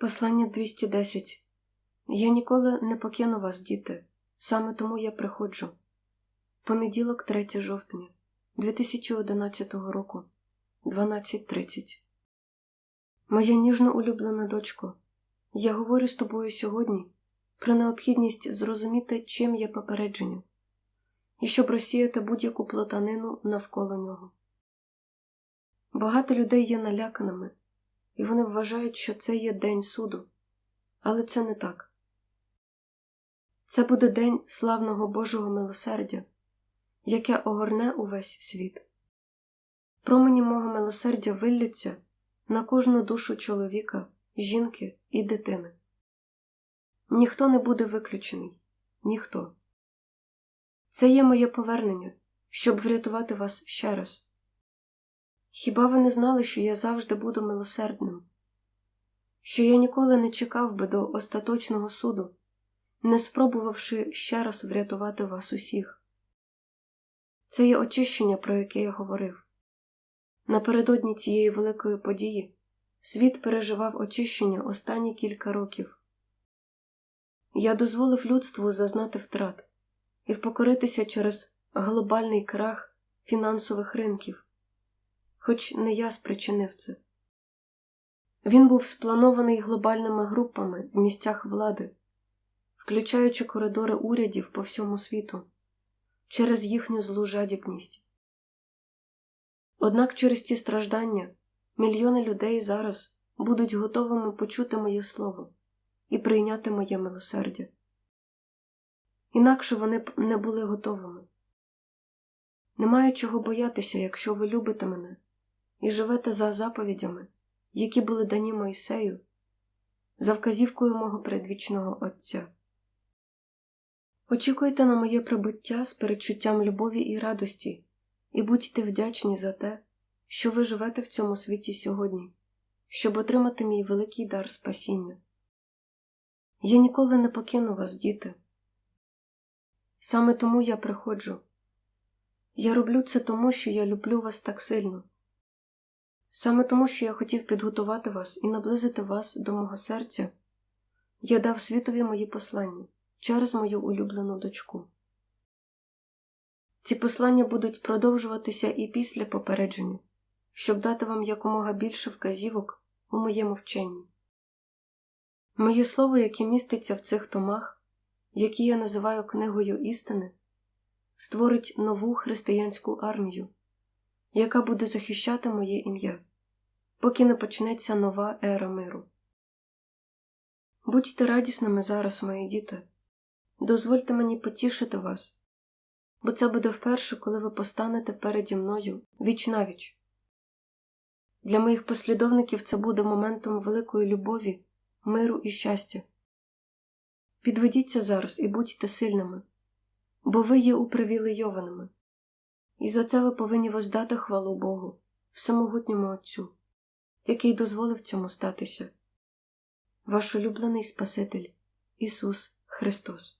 Послання 210. Я ніколи не покину вас, діти. Саме тому я приходжу. Понеділок, 3 жовтня 2011 року, 12.30. Моя ніжно улюблена дочко, я говорю з тобою сьогодні про необхідність зрозуміти, чим є попередження, і щоб розсіяти будь-яку плотанину навколо нього. Багато людей є наляканими і вони вважають, що це є День суду, але це не так. Це буде День славного Божого милосердя, яке огорне увесь світ. Промені мого милосердя виллються на кожну душу чоловіка, жінки і дитини. Ніхто не буде виключений, ніхто. Це є моє повернення, щоб врятувати вас ще раз. Хіба ви не знали, що я завжди буду милосердним? Що я ніколи не чекав би до остаточного суду, не спробувавши ще раз врятувати вас усіх? Це є очищення, про яке я говорив. Напередодні цієї великої події світ переживав очищення останні кілька років. Я дозволив людству зазнати втрат і впокоритися через глобальний крах фінансових ринків хоч не я спричинив це. Він був спланований глобальними групами в місцях влади, включаючи коридори урядів по всьому світу через їхню злу жадібність. Однак через ці страждання мільйони людей зараз будуть готовими почути моє слово і прийняти моє милосердя. Інакше вони б не були готовими. Немає чого боятися, якщо ви любите мене і живете за заповідями, які були дані Мойсею, за вказівкою мого предвічного Отця. Очікуйте на моє прибуття з передчуттям любові і радості, і будьте вдячні за те, що ви живете в цьому світі сьогодні, щоб отримати мій великий дар спасіння. Я ніколи не покину вас, діти. Саме тому я приходжу. Я роблю це тому, що я люблю вас так сильно. Саме тому, що я хотів підготувати вас і наблизити вас до мого серця, я дав світові мої послання через мою улюблену дочку. Ці послання будуть продовжуватися і після попередження, щоб дати вам якомога більше вказівок у моєму вченні. Моє слово, яке міститься в цих томах, які я називаю книгою істини, створить нову християнську армію яка буде захищати моє ім'я, поки не почнеться нова ера миру. Будьте радісними зараз, мої діти, дозвольте мені потішити вас, бо це буде вперше, коли ви постанете переді мною віч навіч. Для моїх послідовників це буде моментом великої любові, миру і щастя. Підведіться зараз і будьте сильними, бо ви є упривілейованими. І за це ви повинні воздати хвалу Богу, всемогутньому Отцю, який дозволив цьому статися. Ваш улюблений Спаситель Ісус Христос.